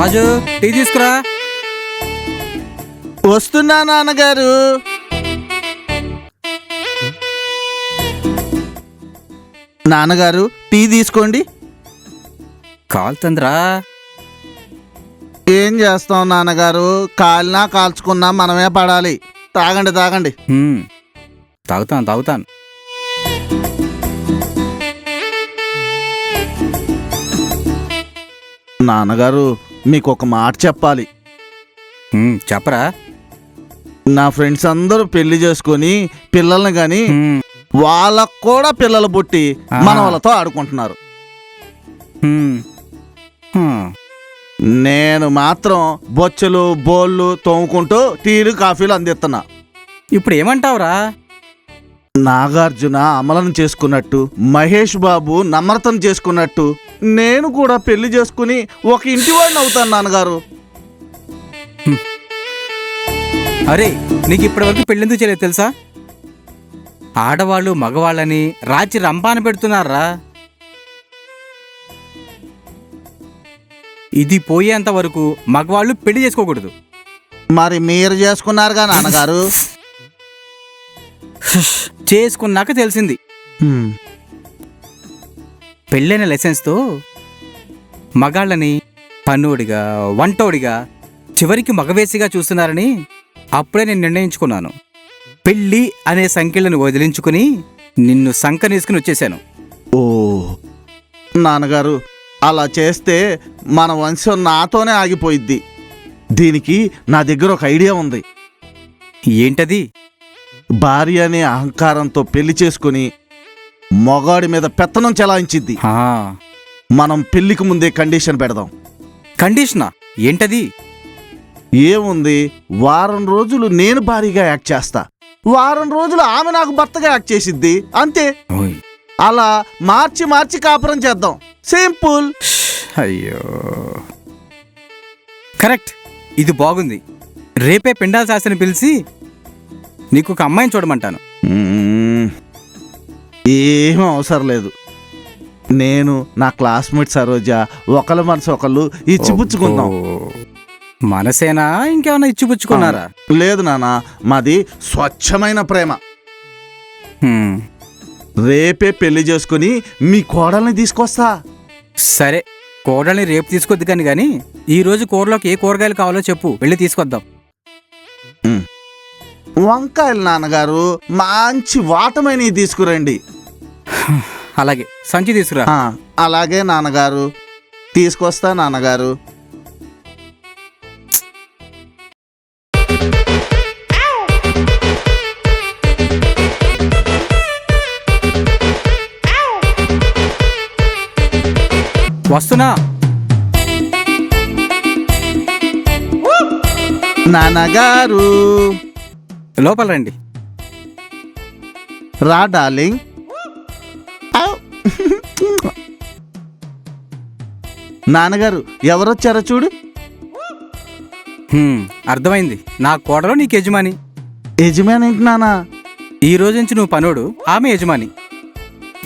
రాజు tea తీసుకురా. వస్తున్నా నాన్నగారు. నాన్నగారు టీ తీసుకోండి. కాలుతుందిరా. ఏం చేస్తాం నాన్నగారు? కాలినా కాల్చుకున్నా మనమే పడాలి. తాగండి తాగండి. హ్మ్. తాగుతాను తాగుతాను. నాన్నగారు మీకు ఒక మాట చెప్పాలి. చెప్పరా? నా ఫ్రెండ్స్ అందరూ పెళ్ళి చేసుకొని పిల్లల్ని గాని హ్మ్, వాళ్ళకు కూడా పిల్లలు పుట్టి. మన వాళ్ళతో ఆడుకుంటున్నారు. నేను మాత్రం బొచ్చెలు బోళ్ళు తోముకుంటూ టీలు కాఫీలు అందిస్తున్నా. ఇప్పుడు ఏమంటావురా? నాగార్జున అమలను చేసుకున్నట్టు మహేష్ బాబు నమ్రతను చేసుకున్నట్టు నేను కూడా పెళ్ళి చేసుకుని ఒక ఇంటి వాడిని అవుతాను నాన్నగారు. అరే నీకు ఇప్పటివరకు పెళ్ళెందుకు చేయలేదు తెలుసా? ఆడవాళ్ళు మగవాళ్ళని రాచి రంపాన పెడుతున్నారా? ఇది పోయేంత వరకు మగవాళ్ళు పెళ్ళి చేసుకోకూడదు. మరి మీరు చేసుకున్నారుగా నాన్నగారు? చేసుకున్నాక తెలిసింది. పెళ్ళైన లైసెన్స్తో మగాళ్ళని పన్నుడిగా వంటోడిగా చివరికి మగవేసిగా చూస్తున్నారని అప్పుడే నేను నిర్ణయించుకున్నాను. పెళ్ళి అనే సంఖ్యలను వదిలించుకుని నిన్ను సంకనేసుకుని వచ్చేసాను ఓ నాన్నగారు అలా చేస్తే మన వంశం నాతోనే ఆగిపోయిద్ది. దీనికి నా దగ్గర ఒక ఐడియా ఉంది. ఏంటది? భార్య అనే అహంకారంతో పెళ్ళి చేసుకుని మొగాడి మీద పెత్తనం చెలాయించిద్ది. ఆ, మనం పెళ్ళికి ముందే కండిషన్ పెడదాం. కండిషనా? ఏంటది? ఏముంది? వారం రోజులు నేను భారీగా యాక్ట్ చేస్తా. వారం రోజులు ఆమె నాకు భర్తగా యాక్ట్ చేసిద్ది. అంతే. అలా మార్చి మార్చి కాపురం చేద్దాం. సింపుల్. అయ్యో. కరెక్ట్. ఇది బాగుంది. రేపే పిండాల శాస్త్రిని పిలిచి నీకు ఒక అమ్మాయిని చూడమంటాను. మ్మ్. ఏం అవసరం లేదు. నేను నా క్లాస్మేట్ సరోజ ఒకళ్ళ మనసు ఒకళ్ళు ఇచ్చిపుచ్చుకుందాం. ఓ, మనసేనా? ఇంకేమైనా ఇచ్చిపుచ్చుకున్నారా? లేదు నాన్న మాది స్వచ్ఛమైన ప్రేమ. హ్మ్, రేపే పెళ్ళి చేసుకుని మీ కోడల్ని తీసుకొస్తా. సరే కూరల్ని రేపు తీసుకొద్దు కానీ కానీ ఈ రోజు కూరలోకి ఏ కూరగాయలు కావాలో చెప్పు వెళ్ళి తీసుకొద్దాం. వంకాయలు నాన్నగారు మంచి వాటమైనవి తీసుకురండి. అలాగే సంచి తీసుకురా. ఆ, అలాగే నాన్నగారు తీసుకొస్తా నాన్నగారు. వస్తున్నా. నాన్నగారు. లోపల రండి. రా డార్లింగ్. నాన్నగారు ఎవరొచ్చారో చూడు. హ్మ్, అర్థమైంది. నా కోడలో నీకు యజమాని. యజమాని ఏంటి నానా ఈ రోజు నుంచి నువ్వు పనోడు ఆమె యజమాని.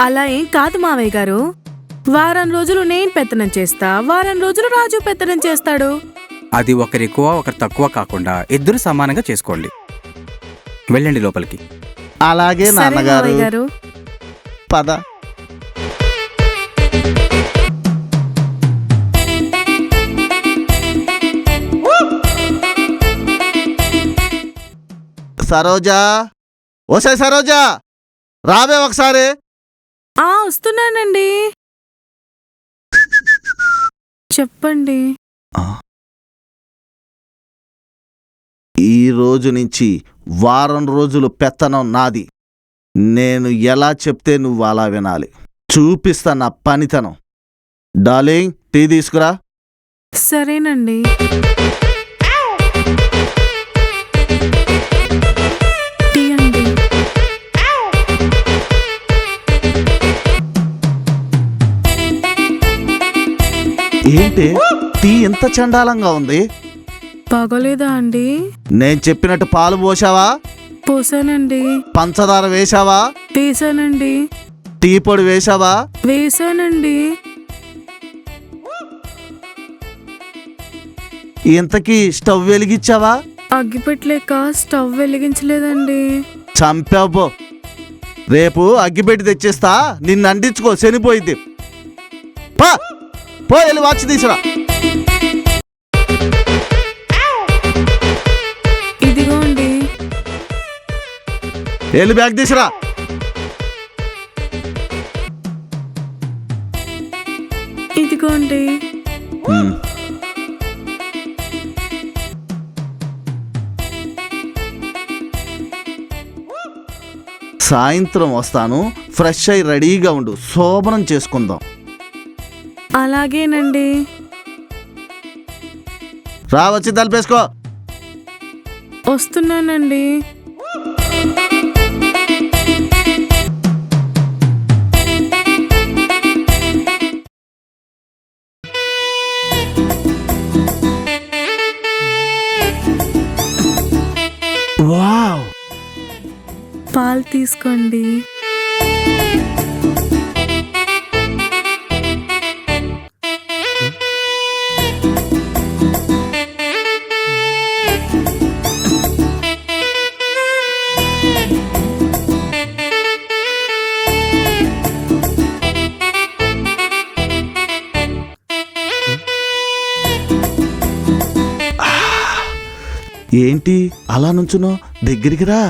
అలా ఏం కాదు మావయ్య గారు. వారం రోజులు నేను పెత్తనం చేస్తా వారం రోజులు రాజు పెత్తనం చేస్తాడు. అది ఒకరు ఎక్కువ ఒకరు తక్కువ కాకుండా ఇద్దరు సమానంగా చేసుకోండి. వెళ్ళండి లోపలికి. అలాగే నాన్నగారు. పద. సరోజా. ఓసే సరోజా. రావే ఒకసారి. ఆ వస్తున్నానండి. చెప్పండి. ఈ రోజు నుంచి వారం రోజులు పెత్తనం నాది. నేను ఎలా చెప్తే నువ్వు అలా వినాలి. చూపిస్తా నా పనితనం. డార్లింగ్ టీ తీసుకురా. సరేనండి. ఏంటి? టీ ఎంత చండాలంగా ఉంది? బాగోలేదా అండి? నేను చెప్పినట్టు పాలు పోసావా పోసానండి. పంచదార వేశావా? వేసానండి. టీ పొడి వేశావా? వేసానండి. ఇంతకీ స్టవ్ వెలిగించావా? అగ్గిపెట్టలేక స్టవ్ వెలిగించలేదండి. చంపావు రేపు అగ్గిపెట్టి తెచ్చేస్తా. నిన్ను అంటించుకో శనిపోయింది పా. పో వెళ్ళి వాచ్ తీసురా. వెళ్ళి బ్యాగ్ తీసురా. ఇదిగోండి. సాయంత్రం వస్తాను ఫ్రెష్ అయి రెడీగా ఉండు శోభనం చేసుకుందాం. అలాగేనండి. రా వచ్చి తలిపేసుకో. వస్తున్నానండి. పాలు తీసుకోండి. ఏంటి? అలా నుంచునో? దగ్గరికి రా.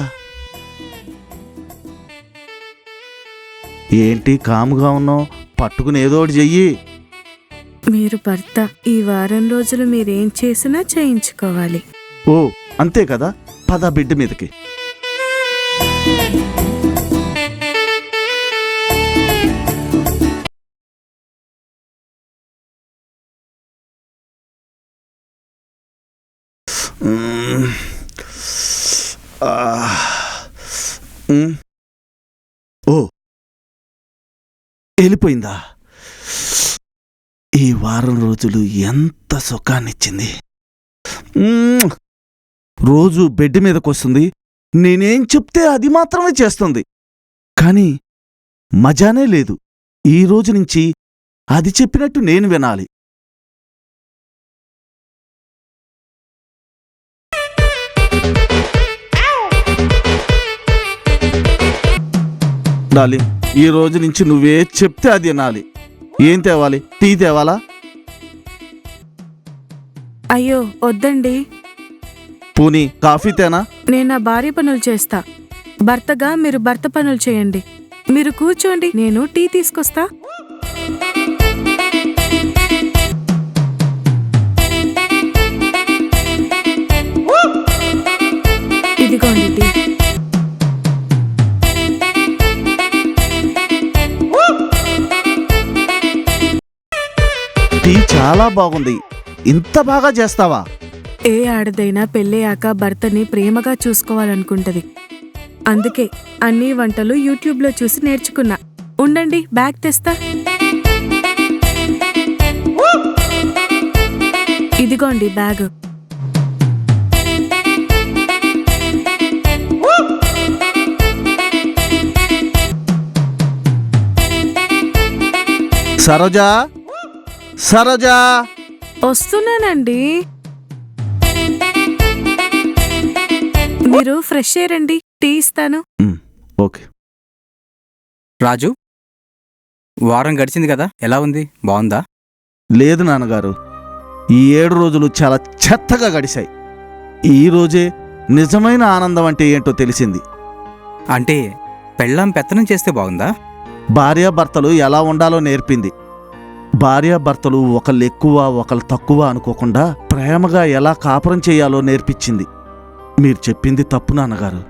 ఏంటి కాముగా ఉన్నావు? పట్టుకుని ఏదో ఒకటి చెయ్యి. మీరు భర్త ఈ వారం రోజులు మీరేం చేసినా చేయించుకోవాలి. ఓ అంతే కదా? పద బిడ్డ మీదకి. ఓ వెళ్ళిపోయిందా? ఈ వారం రోజులు ఎంత సుఖాన్నిచ్చింది. రోజు బెడ్ మీదకి వస్తుంది నేనేం చెప్తే అది మాత్రమే చేస్తుంది. కానీ మజానే లేదు. ఈ రోజు నుంచి అది చెప్పినట్టు నేను వినాలి. డాలి ఈ రోజు నుంచి నువ్వే చెప్తే అది వినాలి ఏం తేవాలి? టీ తేవాలా? అయ్యో వద్దండి. పూని కాఫీ తేనా? నేను నా భార్య పనులు చేస్తా. భర్తగా మీరు భర్త పనులు చేయండి. మీరు కూర్చోండి నేను టీ తీసుకొస్తా. చాలా బాగుంది. ఇంత బాగా చేస్తావా? ఏ ఆడదైనా పెళ్ళయ్యాక భర్తని ప్రేమగా చూసుకోవాలనుకుంటది. అందుకే అన్ని వంటలు యూట్యూబ్లో చూసి నేర్చుకున్నా. ఉండండి బ్యాగ్ తెస్తా. ఇదిగోండి బ్యాగ్. సరోజా? సరోజా? వస్తున్నానండి. మీరు ఫ్రెష్ అయ్యారండి టీ ఇస్తాను. ఓకే. రాజు వారం గడిచింది కదా ఎలా ఉంది? బాగుందా? లేదు నాన్నగారు ఈ ఏడు రోజులు చాలా చెత్తగా గడిశాయి. ఈ రోజే నిజమైన ఆనందం అంటే ఏంటో తెలిసింది. అంటే పెళ్ళాం పెత్తనం చేస్తే బాగుందా? భార్యాభర్తలు ఎలా ఉండాలో నేర్పింది. భార్యాభర్తలు ఒకళ్ళు ఎక్కువ ఒకళ్ళు తక్కువ అనుకోకుండా ప్రేమగా ఎలా కాపురం చేయాలో నేర్పించింది. మీరు చెప్పింది తప్పు నాన్నగారు.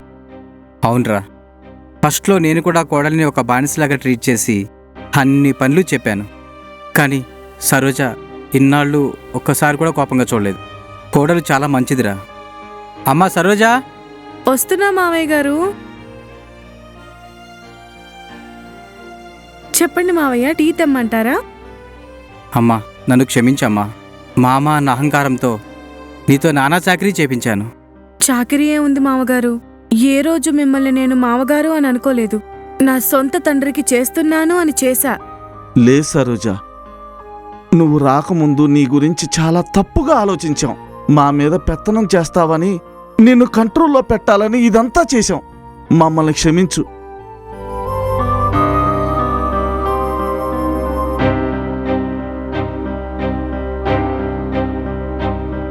అవునరా. ఫస్ట్లో నేను కూడా కోడల్ని ఒక బానిసలాగా ట్రీట్ చేసి అన్ని పనులు చెప్పాను. కానీ సరోజ ఇన్నాళ్ళు ఒక్కసారి కూడా కోపంగా చూడలేదు. కోడలు చాలా మంచిదిరా. అమ్మా సరోజా! వస్తున్నా మావయ్య గారు. చెప్పండి మావయ్య టీ తెమ్మంటారా? అమ్మా నన్ను క్షమించమ్మా. మామ అన్న అహంకారంతో నీతో నానా చాకరీ చేపించాను. చాకరీ ఏ ఉంది మామగారు? ఏ రోజు మిమ్మల్ని నేను మామగారు అని అనుకోలేదు. నా సొంత తండ్రికి చేస్తున్నాను అని చేశా. లే సరోజ నువ్వు రాకముందు నీ గురించి చాలా తప్పుగా ఆలోచించాం. మా మీద పెత్తనం చేస్తావని నిన్ను కంట్రోల్లో పెట్టాలని ఇదంతా చేశాం. మమ్మల్ని క్షమించు.